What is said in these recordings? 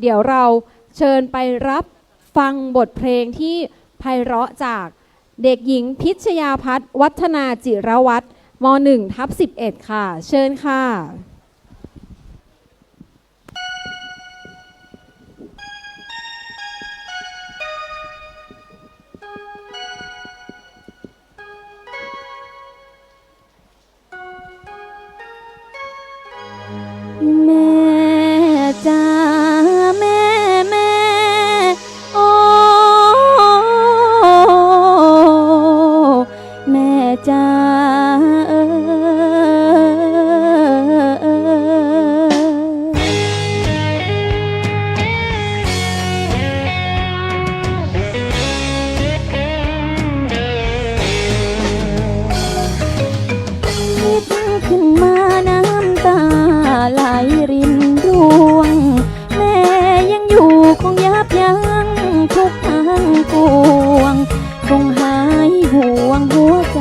เดี๋ยวเราเชิญไปรับฟังบทเพลงที่ไพเราะจากเด็กหญิงพิชยาพัฒน์วัฒนาจิรวัตรม .1 ทับ11 ค่ะ เชิญค่ะ วง แม่ยังอยู่คงยับยั้งทุกทางปวง คงหายห่วงหัวใจ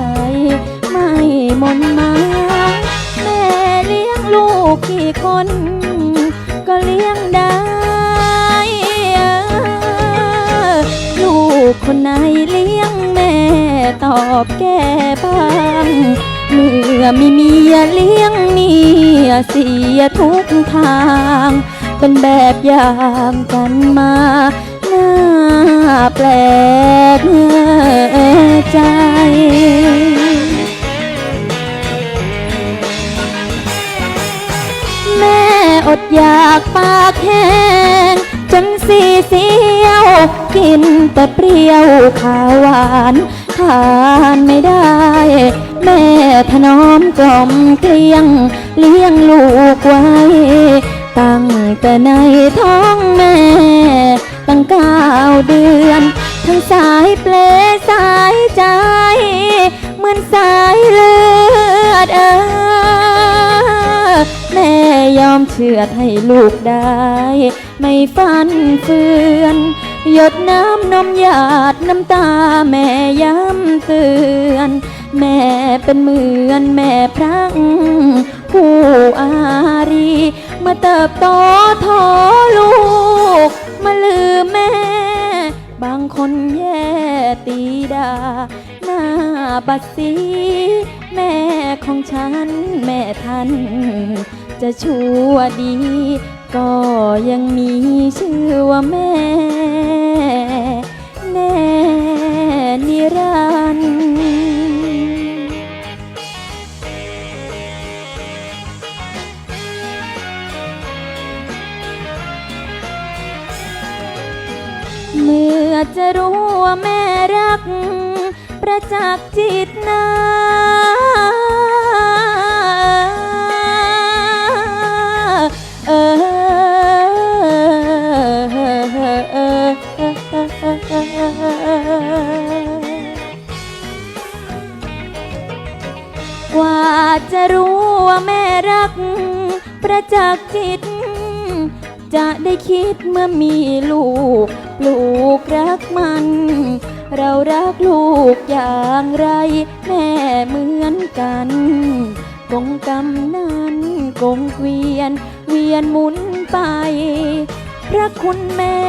ไม่หมนหมายแม่เลี้ยงลูกกี่คน ก็เลี้ยงได้ลูกคนไหนเลี้ยงแม่ตอบแก่บ้าง มื่อมีเมียเลี้ยงเมียเสียทุกทาง เป็นแบบอย่างกันมาหน้าแปลกใจแม่อดอยากปากแห้งจนสีเสียว กินแต่เปรี้ยวข้าวหวาน ทานไม่ได้ แม่ถนอมกล่อมเกลี้ยง เลี้ยงลูกไว้ ตั้งแต่ในท้องแม่ ตั้งเก้าเดือน ทั้งสายเปลสายใจ เหมือนสายเลือดเออแม่ยอมเชื่อให้ลูกได้ ไม่ฟันเฟือนหยดน้ำนมหยาดน้ำตาแม่ย้ำเตือน แม่เป็นเหมือนแม่พระผู้อารี มาเติบโตทอลูก มาลืมแม่ บางคนแย่ตีดา หน้าบัดสีแม่ของฉัน แม่ท่าน จะชั่วดี ก็ยังมีชื่อว่าแม่ อจะรู้ว่าแม่รัก ประจักษ์จิตนาเออกว่าจะรู้ว่าแม่รัก ประจักษ์จิต จะได้คิดเมื่อมีลูก ลูกรักมัน เรารักลูกอย่างไร แม่เหมือนกันกงกำนั้นกงเวียน เวียนหมุนไป พระคุณแม่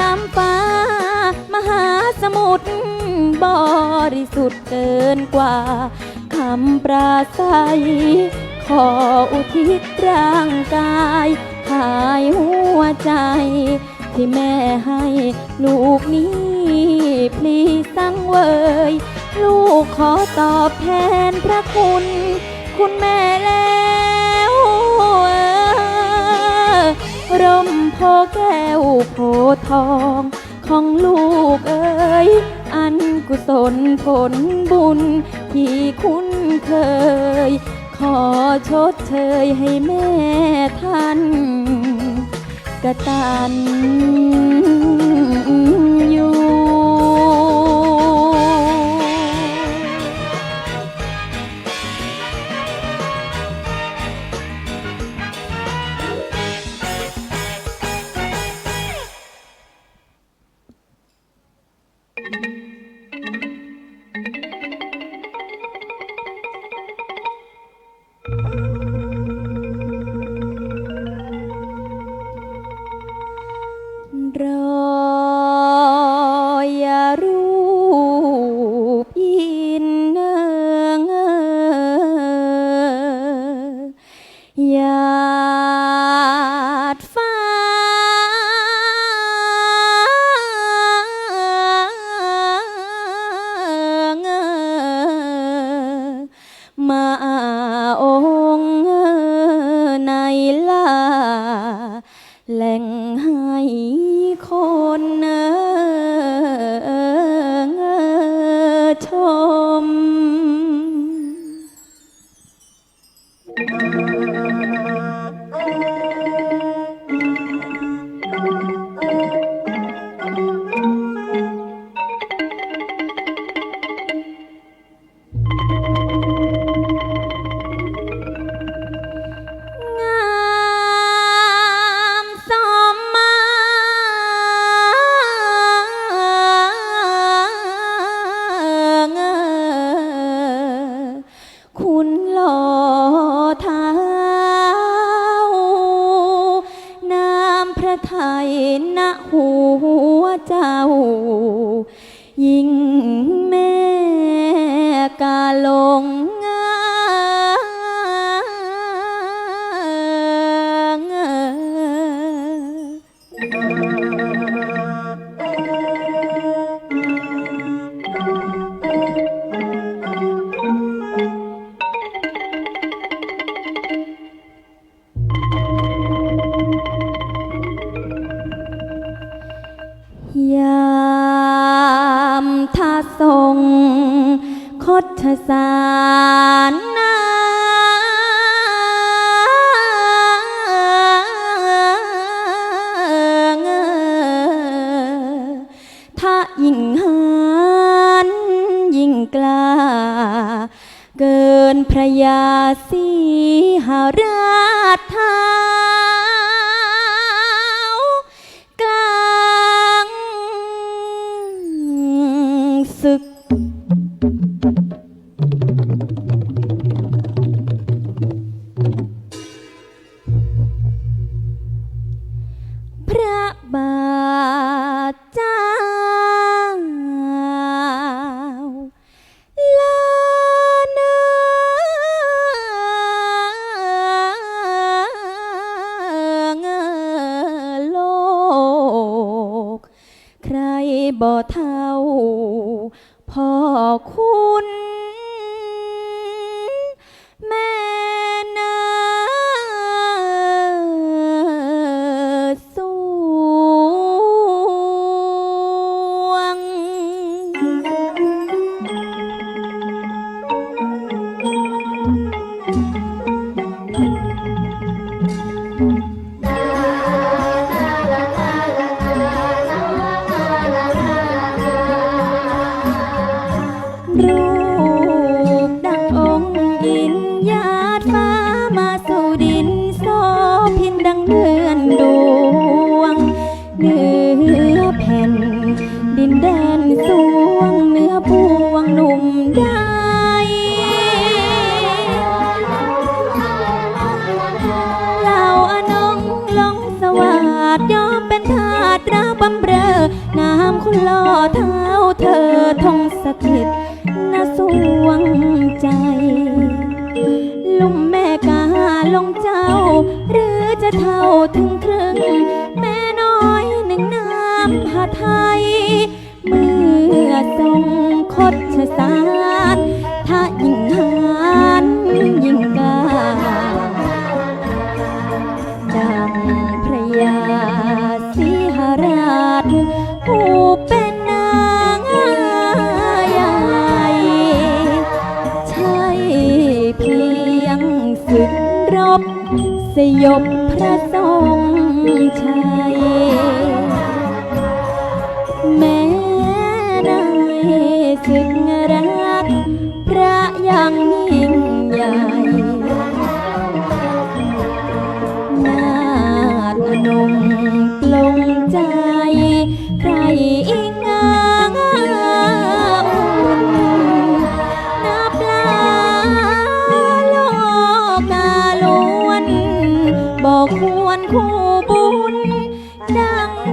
ลำฟ้า มหาสมุทรบริสุทธิ์เกินกว่าคำปราศัย ขออุทิศร่างกายหายหัวใจ ที่แม่ให้ลูกนี้พลีสังเวย ลูกขอตอบแทนพระคุณ คุณแม่แล้วเอ่อร่มโพแก้วโพทองของลูกเอ๋ยอันกุศลผลบุญ ที่คุ้นเคย ขอชดเชยให้แม่ท่าน กตัน หยาดฟ้า มาองค์ในลา แหล่งให้คน คุณหล่อ ยามท่าทรงคดสารนาถ้ายิ่งหันยิ่งกล้า เกินพระยาสีหาราชเท้า บ่เท่าพ่อคุณ ดยอมเป็นทาสรักบำเรองามคุณล่อเท้าเธอทงสถิตณสวงใจ ลุงแม่กาลงเจ้า หรือจะเท่าถึงครึ่ง แม่น้อยหนึ่งน้ำหาไทย เมื่อทรงคดชสา สยบพระทรงชัย ดัง